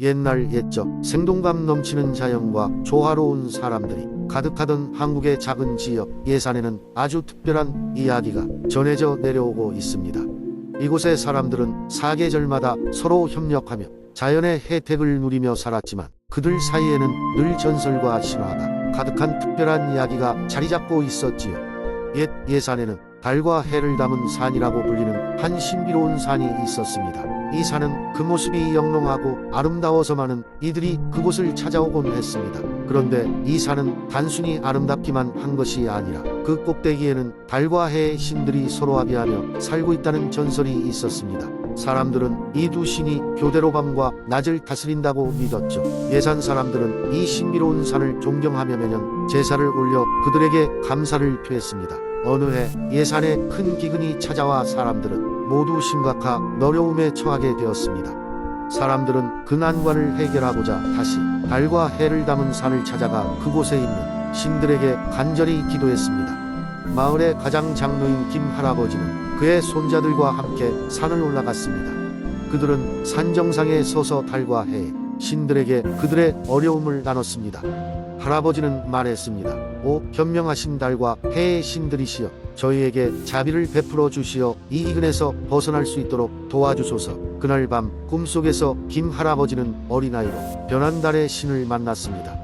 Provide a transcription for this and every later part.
옛날 옛적 생동감 넘치는 자연과 조화로운 사람들이 가득하던 한국의 작은 지역 예산에는 아주 특별한 이야기가 전해져 내려오고 있습니다. 이곳의 사람들은 사계절마다 서로 협력하며 자연의 혜택을 누리며 살았지만 그들 사이에는 늘 전설과 신화가 가득한 특별한 이야기가 자리 잡고 있었지요. 옛 예산에는 달과 해를 담은 산이라고 불리는 한 신비로운 산이 있었습니다. 이 산은 그 모습이 영롱하고 아름다워서만은 이들이 그곳을 찾아오곤 했습니다. 그런데 이 산은 단순히 아름답기만 한 것이 아니라 그 꼭대기에는 달과 해의 신들이 서로 합의하며 살고 있다는 전설이 있었습니다. 사람들은 이 두 신이 교대로 밤과 낮을 다스린다고 믿었죠. 예산 사람들은 이 신비로운 산을 존경하며 매년 제사를 올려 그들에게 감사를 표했습니다. 어느 해 예산에 큰 기근이 찾아와 사람들은 모두 심각한 어려움에 처하게 되었습니다. 사람들은 그 난관을 해결하고자 다시 달과 해를 담은 산을 찾아가 그곳에 있는 신들에게 간절히 기도했습니다. 마을의 가장 장로인 김 할아버지는 그의 손자들과 함께 산을 올라갔습니다. 그들은 산 정상에 서서 달과 해 신들에게 그들의 어려움을 나눴습니다. 할아버지는 말했습니다. 오 현명하신 달과 해의 신들이시여 저희에게 자비를 베풀어 주시어 이 기근에서 벗어날 수 있도록 도와주소서. 그날 밤 꿈속에서 김 할아버지는 어린아이로 변한 달의 신을 만났습니다.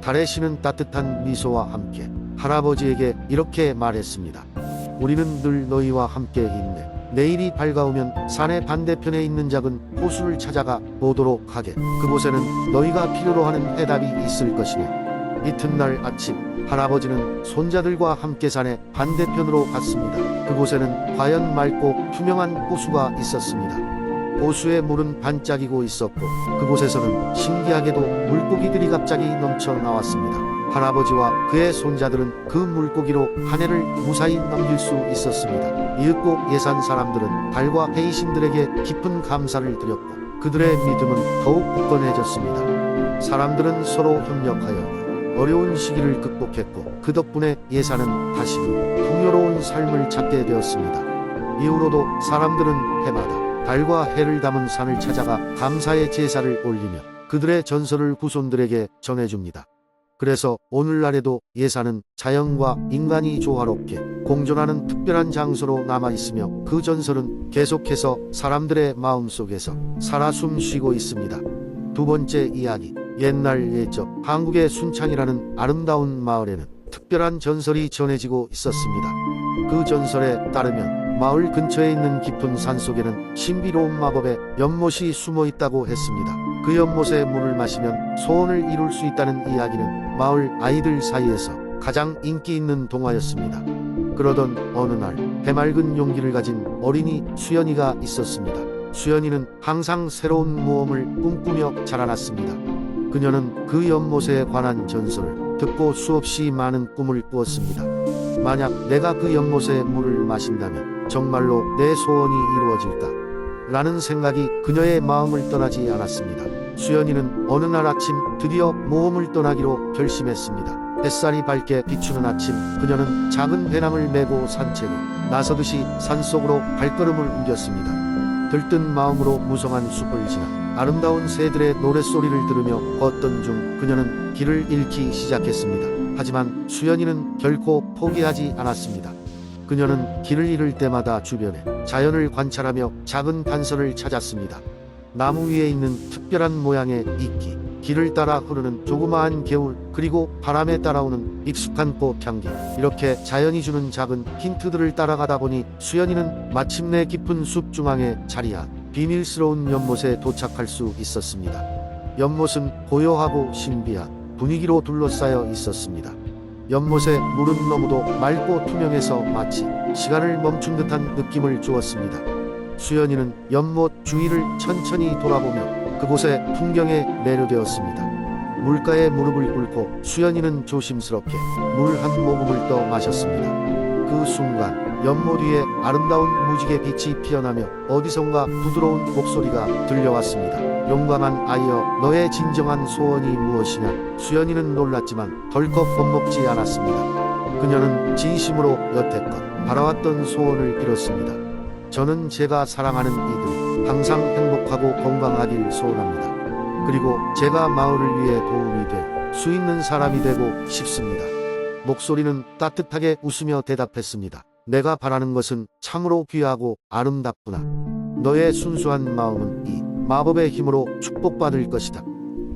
달의 신은 따뜻한 미소와 함께 할아버지에게 이렇게 말했습니다. 우리는 늘 너희와 함께 있네. 내일이 밝아오면 산의 반대편에 있는 작은 호수를 찾아가 보도록 하게. 그곳에는 너희가 필요로 하는 해답이 있을 것이네. 이튿날 아침 할아버지는 손자들과 함께 산의 반대편으로 갔습니다. 그곳에는 과연 맑고 투명한 호수가 있었습니다. 호수의 물은 반짝이고 있었고 그곳에서는 신기하게도 물고기들이 갑자기 넘쳐 나왔습니다. 할아버지와 그의 손자들은 그 물고기로 한 해를 무사히 넘길 수 있었습니다. 이윽고 예산 사람들은 달과 해이신들에게 깊은 감사를 드렸고 그들의 믿음은 더욱 굳건해졌습니다. 사람들은 서로 협력하여 어려운 시기를 극복했고 그 덕분에 예산은 다시금 풍요로운 삶을 찾게 되었습니다. 이후로도 사람들은 해마다 달과 해를 담은 산을 찾아가 감사의 제사를 올리며 그들의 전설을 후손들에게 전해줍니다. 그래서 오늘날에도 예산은 자연과 인간이 조화롭게 공존하는 특별한 장소로 남아 있으며 그 전설은 계속해서 사람들의 마음속에서 살아 숨쉬고 있습니다. 두 번째 이야기. 옛날 예적 한국의 순창이라는 아름다운 마을에는 특별한 전설이 전해지고 있었습니다. 그 전설에 따르면 마을 근처에 있는 깊은 산 속에는 신비로운 마법의 연못이 숨어 있다고 했습니다. 그 연못의 물을 마시면 소원을 이룰 수 있다는 이야기는 마을 아이들 사이에서 가장 인기 있는 동화였습니다. 그러던 어느 날 해맑은 용기를 가진 어린이 수연이가 있었습니다. 수연이는 항상 새로운 모험을 꿈꾸며 자라났습니다. 그녀는 그 연못에 관한 전설을 듣고 수없이 많은 꿈을 꾸었습니다. 만약 내가 그 연못의 물을 마신다면 정말로 내 소원이 이루어질까? 라는 생각이 그녀의 마음을 떠나지 않았습니다. 수연이는 어느 날 아침 드디어 모험을 떠나기로 결심했습니다. 햇살이 밝게 비추는 아침 그녀는 작은 배낭을 메고 산책을 나서듯이 산속으로 발걸음을 옮겼습니다. 들뜬 마음으로 무성한 숲을 지나 아름다운 새들의 노랫소리를 들으며 걷던 중 그녀는 길을 잃기 시작했습니다. 하지만 수연이는 결코 포기하지 않았습니다. 그녀는 길을 잃을 때마다 주변에 자연을 관찰하며 작은 단서를 찾았습니다. 나무 위에 있는 특별한 모양의 이끼, 길을 따라 흐르는 조그마한 개울, 그리고 바람에 따라오는 익숙한 꽃 향기. 이렇게 자연이 주는 작은 힌트들을 따라가다 보니 수연이는 마침내 깊은 숲 중앙에 자리한 비밀스러운 연못에 도착할 수 있었습니다. 연못은 고요하고 신비한 분위기로 둘러싸여 있었습니다. 연못의 물은 너무도 맑고 투명해서 마치 시간을 멈춘 듯한 느낌을 주었습니다. 수연이는 연못 주위를 천천히 돌아보며 그곳의 풍경에 매료되었습니다. 물가에 무릎을 꿇고 수연이는 조심스럽게 물 한 모금을 떠 마셨습니다. 그 순간 연못 위에 아름다운 무지개 빛이 피어나며 어디선가 부드러운 목소리가 들려왔습니다. 용감한 아이여 너의 진정한 소원이 무엇이냐 수연이는 놀랐지만 덜컥 겁먹지 않았습니다. 그녀는 진심으로 여태껏 바라왔던 소원을 빌었습니다. 저는 제가 사랑하는 이들 항상 행복하고 건강하길 소원합니다. 그리고 제가 마을을 위해 도움이 될수 있는 사람이 되고 싶습니다. 목소리는 따뜻하게 웃으며 대답했습니다. 내가 바라는 것은 참으로 귀하고 아름답구나. 너의 순수한 마음은 이 마법의 힘으로 축복받을 것이다.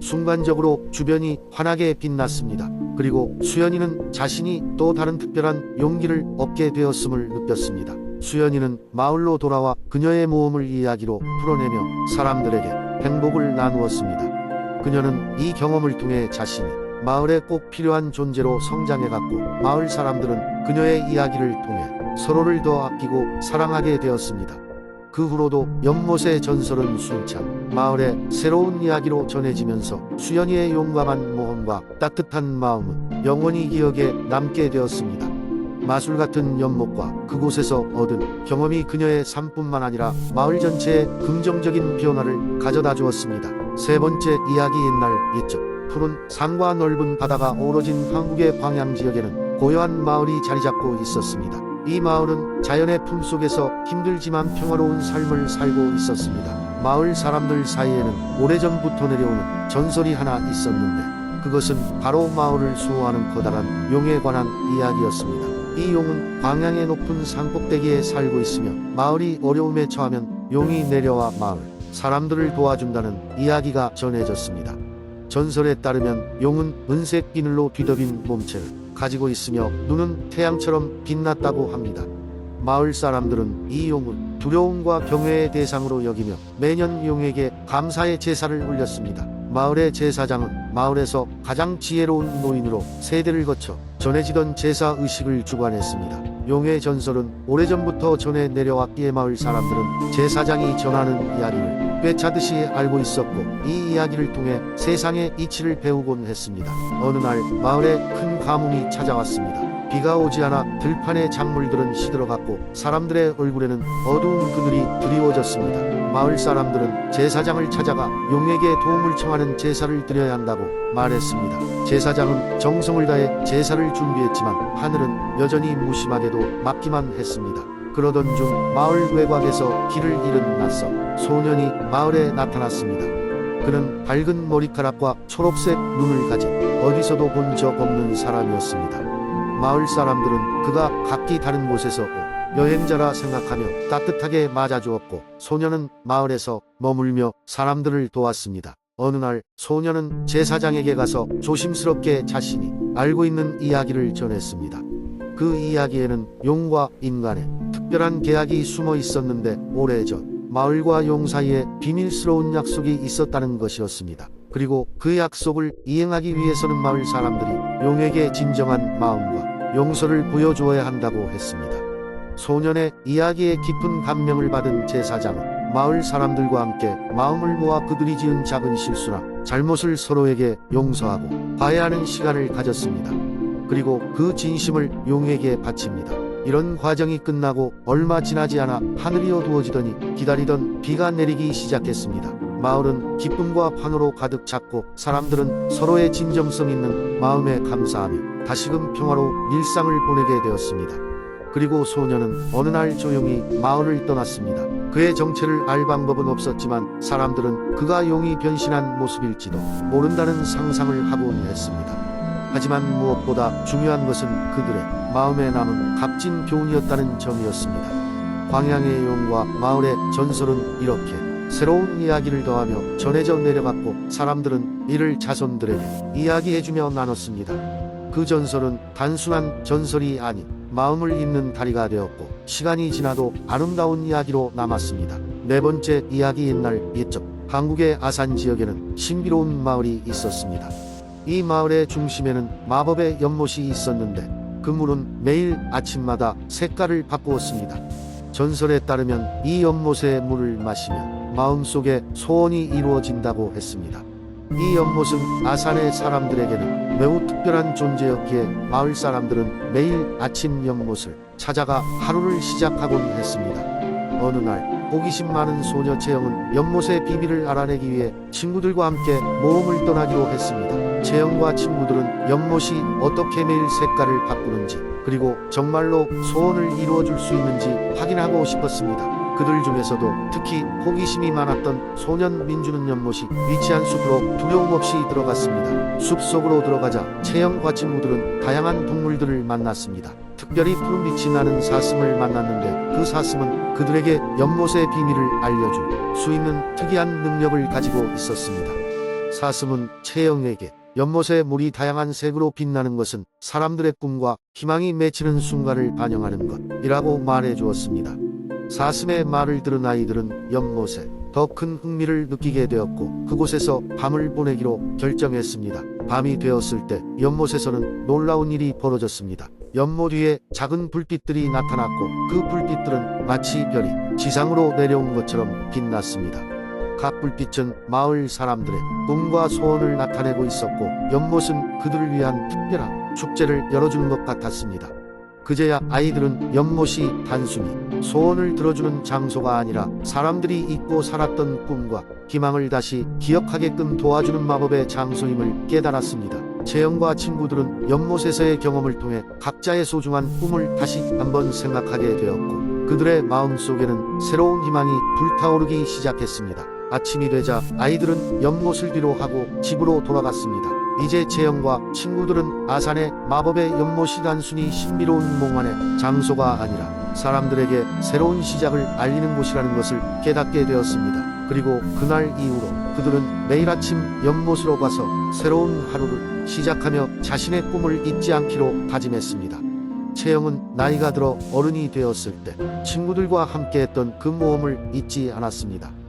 순간적으로 주변이 환하게 빛났습니다. 그리고 수연이는 자신이 또 다른 특별한 용기를 얻게 되었음을 느꼈습니다. 수연이는 마을로 돌아와 그녀의 모험을 이야기로 풀어내며 사람들에게 행복을 나누었습니다. 그녀는 이 경험을 통해 자신이 마을에 꼭 필요한 존재로 성장해갔고 마을 사람들은 그녀의 이야기를 통해 서로를 더 아끼고 사랑하게 되었습니다. 그 후로도 연못의 전설은 순창 마을의 새로운 이야기로 전해지면서 수연이의 용감한 모험과 따뜻한 마음은 영원히 기억에 남게 되었습니다. 마술 같은 연못과 그곳에서 얻은 경험이 그녀의 삶뿐만 아니라 마을 전체에 긍정적인 변화를 가져다 주었습니다. 세 번째 이야기 옛날 옛적 푸른 산과 넓은 바다가 어우러진 한국의 광양 지역에는 고요한 마을이 자리 잡고 있었습니다. 이 마을은 자연의 품속에서 힘들지만 평화로운 삶을 살고 있었습니다. 마을 사람들 사이에는 오래전부터 내려오는 전설이 하나 있었는데 그것은 바로 마을을 수호하는 커다란 용에 관한 이야기였습니다. 이 용은 광양의 높은 산꼭대기에 살고 있으며 마을이 어려움에 처하면 용이 내려와 마을 사람들을 도와준다는 이야기가 전해졌습니다. 전설에 따르면 용은 은색 비늘로 뒤덮인 몸체를 가지고 있으며 눈은 태양처럼 빛났다고 합니다. 마을 사람들은 이 용을 두려움과 경외의 대상으로 여기며 매년 용에게 감사의 제사를 올렸습니다. 마을의 제사장은 마을에서 가장 지혜로운 노인으로 세대를 거쳐 전해지던 제사 의식을 주관했습니다. 용의 전설은 오래전부터 전해 내려왔기에 마을 사람들은 제사장이 전하는 이야기를 꿰차듯이 알고 있었고 이 이야기를 통해 세상의 이치를 배우곤 했습니다. 어느 날 마을에 큰 가뭄이 찾아왔습니다. 비가 오지 않아 들판의 작물들은 시들어갔고 사람들의 얼굴에는 어두운 그늘이 드리워졌습니다. 마을 사람들은 제사장을 찾아가 용에게 도움을 청하는 제사를 드려야 한다고 말했습니다. 제사장은 정성을 다해 제사를 준비했지만 하늘은 여전히 무심하게도 막기만 했습니다. 그러던 중 마을 외곽에서 길을 잃은 낯선 소년이 마을에 나타났습니다. 그는 밝은 머리카락과 초록색 눈을 가진 어디서도 본 적 없는 사람이었습니다. 마을 사람들은 그가 각기 다른 곳에서 온 여행자라 생각하며 따뜻하게 맞아주었고 소년은 마을에서 머물며 사람들을 도왔습니다. 어느 날 소년은 제사장에게 가서 조심스럽게 자신이 알고 있는 이야기를 전했습니다. 그 이야기에는 용과 인간의 특별한 계약이 숨어 있었는데 오래전 마을과 용 사이에 비밀스러운 약속이 있었다는 것이었습니다. 그리고 그 약속을 이행하기 위해서는 마을 사람들이 용에게 진정한 마음과 용서를 보여주어야 한다고 했습니다. 소년의 이야기에 깊은 감명을 받은 제사장은 마을 사람들과 함께 마음을 모아 그들이 지은 작은 실수나 잘못을 서로에게 용서하고 화해하는 시간을 가졌습니다. 그리고 그 진심을 용에게 바칩니다. 이런 과정이 끝나고 얼마 지나지 않아 하늘이 어두워지더니 기다리던 비가 내리기 시작했습니다. 마을은 기쁨과 환호로 가득 찼고 사람들은 서로의 진정성 있는 마음에 감사하며 다시금 평화로 일상을 보내게 되었습니다. 그리고 소년은 어느 날 조용히 마을을 떠났습니다. 그의 정체를 알 방법은 없었지만 사람들은 그가 용이 변신한 모습일지도 모른다는 상상을 하곤 했습니다. 하지만 무엇보다 중요한 것은 그들의 마음에 남은 값진 교훈이었다는 점이었습니다. 광양의 용과 마을의 전설은 이렇게 새로운 이야기를 더하며 전해져 내려갔고 사람들은 이를 자손들에게 이야기해주며 나눴습니다. 그 전설은 단순한 전설이 아닌 마음을 잇는 다리가 되었고 시간이 지나도 아름다운 이야기로 남았습니다. 네 번째 이야기 옛날 옛적 한국의 아산 지역에는 신비로운 마을이 있었습니다. 이 마을의 중심에는 마법의 연못이 있었는데 그 물은 매일 아침마다 색깔을 바꾸었습니다. 전설에 따르면 이 연못의 물을 마시면 마음속에 소원이 이루어진다고 했습니다. 이 연못은 아산의 사람들에게는 매우 특별한 존재였기에 마을 사람들은 매일 아침 연못을 찾아가 하루를 시작하곤 했습니다. 어느 날 호기심 많은 소녀 채영은 연못의 비밀을 알아내기 위해 친구들과 함께 모험을 떠나기로 했습니다. 채영과 친구들은 연못이 어떻게 매일 색깔을 바꾸는지 그리고 정말로 소원을 이루어줄 수 있는지 확인하고 싶었습니다. 그들 중에서도 특히 호기심이 많았던 소년 민주는 연못이 위치한 숲으로 두려움 없이 들어갔습니다. 숲 속으로 들어가자 체형과 친구들은 다양한 동물들을 만났습니다. 특별히 푸른빛이 나는 사슴을 만났는데 그 사슴은 그들에게 연못의 비밀을 알려줄 수 있는 특이한 능력을 가지고 있었습니다. 사슴은 채영에게 연못의 물이 다양한 색으로 빛나는 것은 사람들의 꿈과 희망이 맺히는 순간을 반영하는 것이라고 말해 주었습니다. 사슴의 말을 들은 아이들은 연못에 더 큰 흥미를 느끼게 되었고 그곳에서 밤을 보내기로 결정했습니다. 밤이 되었을 때 연못에서는 놀라운 일이 벌어졌습니다. 연못 위에 작은 불빛들이 나타났고 그 불빛들은 마치 별이 지상으로 내려온 것처럼 빛났습니다. 각 불빛은 마을 사람들의 꿈과 소원을 나타내고 있었고 연못은 그들을 위한 특별한 축제를 열어주는 것 같았습니다. 그제야 아이들은 연못이 단순히 소원을 들어주는 장소가 아니라 사람들이 잊고 살았던 꿈과 희망을 다시 기억하게끔 도와주는 마법의 장소임을 깨달았습니다. 재영과 친구들은 연못에서의 경험을 통해 각자의 소중한 꿈을 다시 한번 생각하게 되었고 그들의 마음 속에는 새로운 희망이 불타오르기 시작했습니다. 아침이 되자 아이들은 연못을 뒤로 하고 집으로 돌아갔습니다. 이제 재영과 친구들은 아산의 마법의 연못이 단순히 신비로운 몽환의 장소가 아니라 사람들에게 새로운 시작을 알리는 곳이라는 것을 깨닫게 되었습니다. 그리고 그날 이후로 그들은 매일 아침 연못으로 가서 새로운 하루를 시작하며 자신의 꿈을 잊지 않기로 다짐했습니다. 채영은 나이가 들어 어른이 되었을 때 친구들과 함께했던 그 모험을 잊지 않았습니다.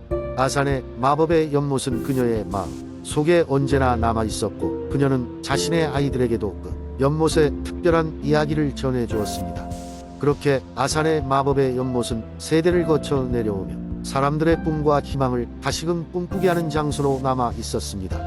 아산의 마법의 연못은 그녀의 마음 속에 언제나 남아 있었고 그녀는 자신의 아이들에게도 그 연못의 특별한 이야기를 전해 주었습니다. 그렇게 아산의 마법의 연못은 세대를 거쳐 내려오며 사람들의 꿈과 희망을 다시금 꿈꾸게 하는 장소로 남아 있었습니다.